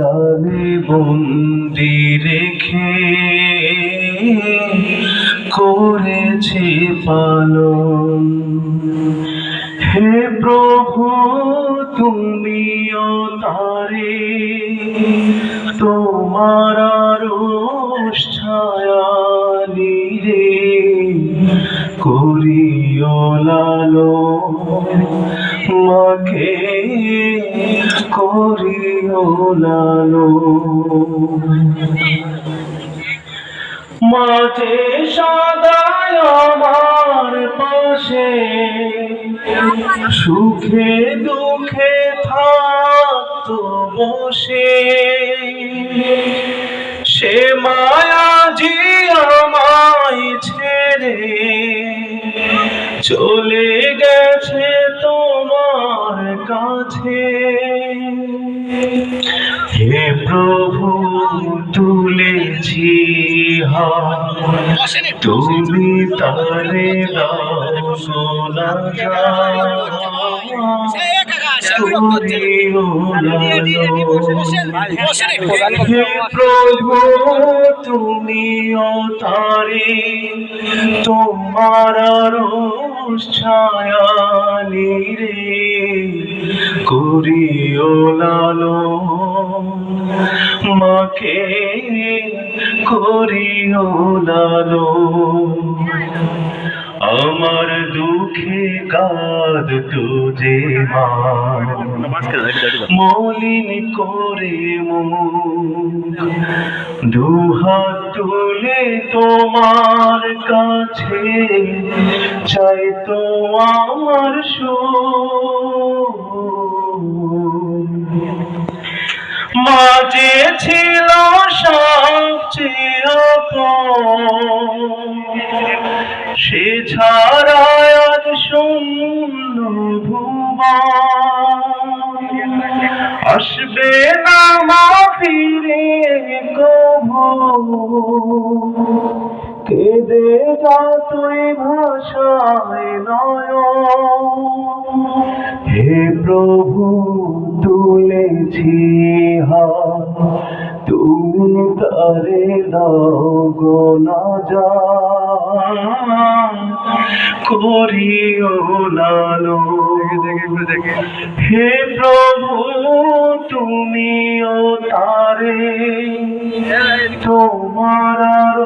ডালে বন্দি রেখে করেছে পালন। হে প্রভু তুমিও তারে তোমার ছায়ালি রে করিও লালো মাকে করিও লালো মাঝে সদায় আমার পাশে। সুখে দুঃখে থাকতো বসে। সে মায়া জি আমায় ছেড়ে চলে গেছে তোমার কাছে। হে প্রভু তুলেছি তুমি তারে প্রভু তুমি ও তারে। তোমার ছায়ালি রে করিও লালো মাকে করিও লালো আমার দুঃখে কাঁদ তুজে মান। মলিন করে দুহাত তুলে তোমার কাছে চাই তো আমার সুখ ছিল সবচেয়ে। সে ছাড়া আজ শূন্য ভুবন। আসবে না মা ফিরে কভু। কেঁদে যা তুই ভাষায় নয় হে প্রভু, তুলেছি তুমি তারে দাও না যা। করিও লালো হে প্রভু, তুমিও তারে। তোমার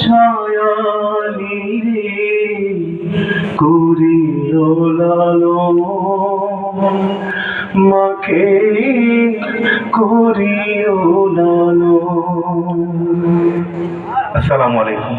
ছায়ালি রে করিও লালো মাকে করিও লালো আসসালামু আলাইকুম।